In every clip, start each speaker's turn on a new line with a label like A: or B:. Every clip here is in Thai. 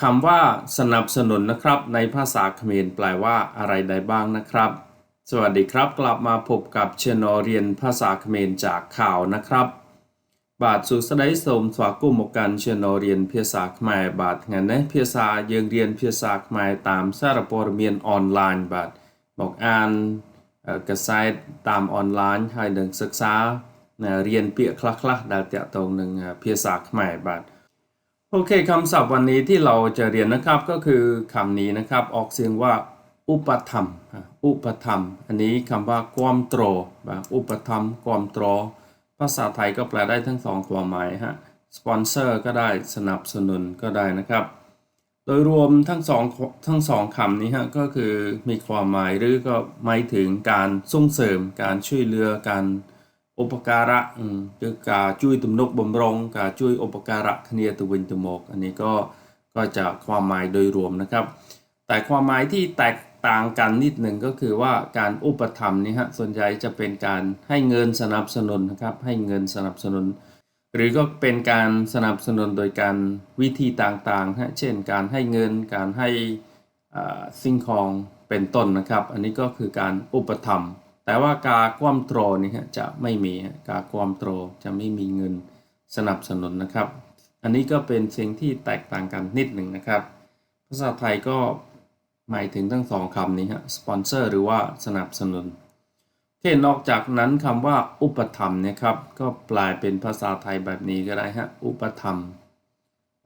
A: คำว่าสนับสนุนนะครับ ในภาษาเขมรแปลว่าอะไรได้บ้างนะครับ สวัสดีครับ กลับมาพบกับเชนอเรียนภาษาเขมรจากข่าวนะครับ บาทสุสไดสมสวากุมกันเชนอเรียนภาษาขมายบาทงั้นนะภาษายังเรียนภาษาขมายตามสารปรเมียนออนไลน์บาทบอกอ่านกระไซต์ตามออนไลน์ให้หนึ่งศึกษานะเรียนเปียคลักๆดาวเตะตรงหนึ่งอ่าภาษาขมายบาท โอเคคำศัพท์วันนี้ที่เราจะเรียนนะครับก็คือคำนี้นะครับ ออกเสียงว่า อุปธรรม อุปธรรม อันนี้คำว่าความตรแบบอุปธรรมความตรภาษาไทยก็แปลได้ทั้งสองความหมายฮะสปอนเซอร์ก็ได้สนับสนุนก็ได้นะครับ โดยรวมทั้งสองทั้งสองคำนี้ฮะก็คือมีความหมายหรือก็หมายถึงการส่งเสริม การช่วยเหลือการ อุปการะคือการช่วยตุนกบำรงการช่วยอุปการะคณียตวินตมกอันนี้ก็ก็จะความหมายโดยรวมนะครับ แต่ความหมายที่แตกต่างกันนิดหนึ่งก็คือว่าการอุปธรรมนี่ฮะส่วนใหญ่จะเป็นการให้เงินสนับสนุนนะครับให้เงินสนับสนุน หรือก็เป็นการสนับสนุนโดยการวิธีต่างๆฮะเช่น การให้เงินการให้สิ่งของเป็นต้นนะครับ อันนี้ก็คือการอุปธรรม แต่ว่าการคว่ำโตรนี่ฮะจะไม่มีการคว่ำโตรจะไม่มีเงินสนับสนุนนะครับ อันนี้ก็เป็นสิ่งที่แตกต่างกันนิดหนึ่งนะครับ ภาษาไทยก็หมายถึงทั้งสองคำนี้ฮะสปอนเซอร์หรือว่าสนับสนุนโอเคนอกจากนั้นคำว่าอุปถัมนะครับก็แปลเป็นภาษาไทยแบบนี้ก็ได้ฮะอุปถัม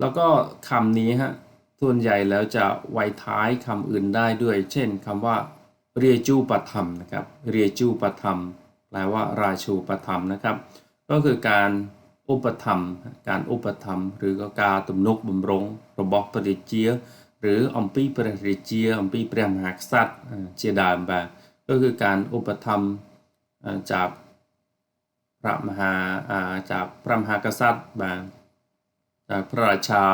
A: แล้วก็คำนี้ฮะส่วนใหญ่แล้วจะไว้ท้ายคำอื่นได้ด้วย เช่นคำว่า เรียจูปธรรมนะครับเรียจูปธรรม แปลว่าราชูปธรรมนะครับ ก็คือการอุปธรรม การอุปธรรม หรือก็การទំនុកបំរុងរបស់ព្រះរាជា หรือអំពីព្រះរាជាអំពីព្រះមហាក្សត្រอ่าជាដើមបាទก็คือการอุปธรรมอ่าจากพระมหาอ่าจากพระมหากษัตริย์បាទจากพระราชา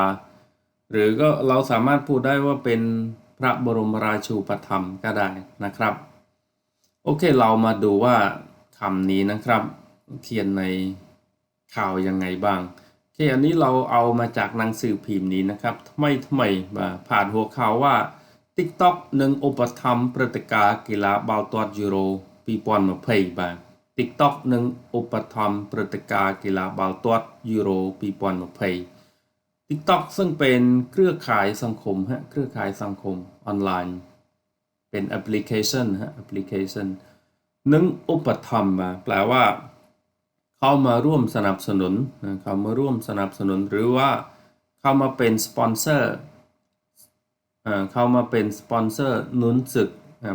A: หรือก็เราสามารถพูดได้ว่าเป็น พระบรมราชูปถัมภ์ก็ได้นะครับ โอเคเรามาดูว่าคำนี้นะครับ เขียนในข่าวยังไงบ้างโอเคอันนี้เราเอามาจากหนังสือพิมพ์นี้นะครับทำไมทำไมมาผ่านหัวข่าวว่า TikTok នឹងឧបត្ថម្ភព្រឹត្តិការណ៍កីឡាបាល់ទាត់យូរ៉ូ2020បាទ TikTok នឹងឧបត្ថម្ភព្រឹត្តិការណ៍កីឡាបាល់ទាត់យូរ៉ូ2020 TikTok ซึ่งเป็นเครือข่ายสังคมฮะเครือข่ายสังคมออนไลน์ เป็นแอปพลิเคชันฮะแอปพลิเคชันนึ่งอุปธรรมมาแปลว่า เข้ามาร่วมสนับสนุนนะเข้ามาร่วมสนับสนุนหรือว่าเข้ามาเป็นสปอนเซอร์เข้ามาเป็นสปอนเซอร์หนุนศึก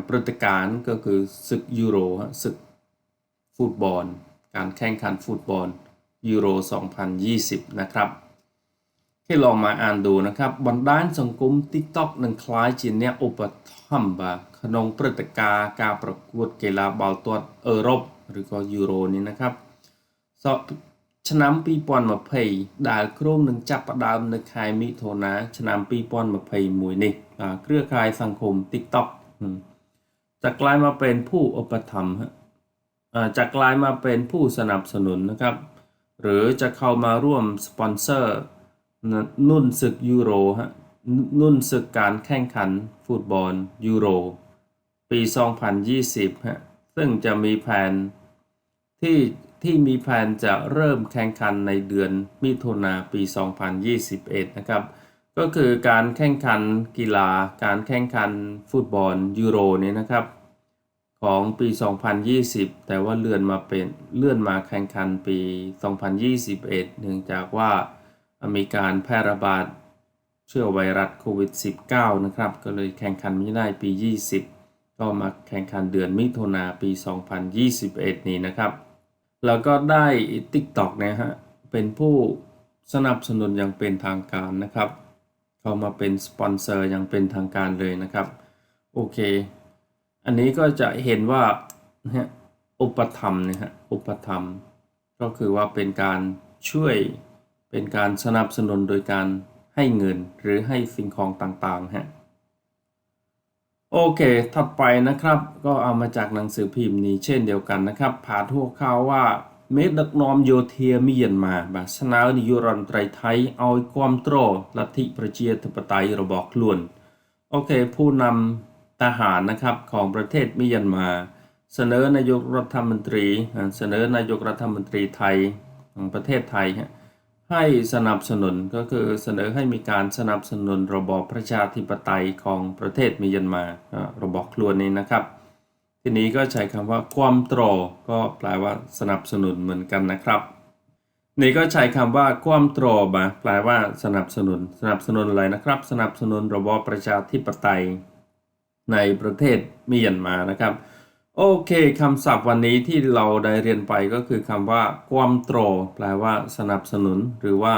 A: ปรติการณ์ก็คือศึกยูโรศึกฟุตบอล การแข่งขันฟุตบอลยูโร 2020 นะครับ ให้ลองมาอ่านดูนะครับบรรดาลสังคม TikTok នឹងคล้ายជាអ្នកឧបត្ថម្ភបាទក្នុងព្រឹត្តិការណ៍ការប្រកួតកីឡាបាល់ទាត់អឺរ៉ុបឬក៏យូរ៉ូនេះนะครับសពឆ្នាំ2020ដែលក្រុងនឹងចាប់ផ្ដើមនៅខែមិថុនាឆ្នាំ2021នេះបាទเครือข่ายสังคม TikTok อืมจะกลายมาเป็นผู้อุปถัมภ์ฮะอ่าจะกลายมาเป็นผู้สนับสนุนนะครับ หรือจะเข้ามาร่วมสปอนเซอร์ นุ่นศึกยูโรฮะนุ่นศึกการแข่งขันฟุตบอลยูโร ปี 2020ฮะซึ่งจะมีแผนที่ที่มีแผนจะเริ่มแข่งขันในเดือนมิถุนาปี 2021 นะครับ ก็คือการแข่งขันกีฬาการแข่งขันฟุตบอลยูโรนี้นะครับของปี 2020 แต่ว่าเลื่อนมาเป็นเลื่อนมาแข่งขันปี 2021 เนื่องจากว่า มีการแพร่ระบาดเชื้อไวรัสโควิด -19 นะครับ ก็เลยแข่งขันไม่ได้ปี 20 ก็มาแข่งขันเดือนมิถุนาปี 2021 นี้นะครับ แล้วก็ได้ TikTok นะฮะ เป็นผู้สนับสนุนอย่างเป็นทางการนะครับ เข้ามาเป็นสปอนเซอร์อย่างเป็นทางการเลยนะครับ โอเค อันนี้ก็จะเห็นว่านะฮะอุปธรรมนะฮะ อุปธรรม ก็คือว่าเป็นการช่วย เป็นการสนับสนุนโดยการให้เงินหรือให้สิ่งของต่างๆฮะโอเค ถัดไปนะครับ ก็เอามาจากหนังสือพิมพ์นี้เช่นเดียวกันนะครับผ่าทั่วข่าวว่าเมดดักนอมโยเทียมีเยนมาบาสนาดิยุรันไตรไทยเอาความตรลัทธิประเจียธิปไตยระบอกล้วน โอเค ผู้นำทหารนะครับของประเทศมิยนมา เสนอนายกรัฐมนตรี เสนอนายกรัฐมนตรีไทยของประเทศไทยฮะ ให้สนับสนุนก็คือเสนอให้มีการสนับสนุนระบอบประชาธิปไตยของประเทศมียันมาระบอบคลวนี้นะครับ ทีนี้ก็ใช้คำว่าความตรก็แปลว่าสนับสนุนเหมือนกันนะครับ นี่ก็ใช้คำว่าความตรมาแปลว่าสนับสนุน สนับสนุนอะไรนะครับ สนับสนุนระบอบประชาธิปไตยในประเทศมียันมานะครับ โอเคคำศัพท์วันนี้ที่เราได้เรียนไปก็คือคำว่าความโตรแปลว่าสนับสนุน หรือว่า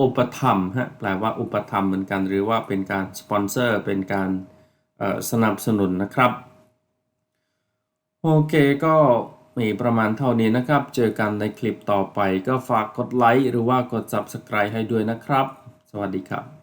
A: อุปถัมฮะแปลว่าอุปถัมเหมือนกัน หรือว่าเป็นการสปอนเซอร์เป็นการสนับสนุนนะครับ โอเคก็มีประมาณเท่านี้นะครับ เจอกันในคลิปต่อไปก็ฝากกดไลค์หรือว่ากด Subscribe ให้ด้วยนะครับ สวัสดีครับ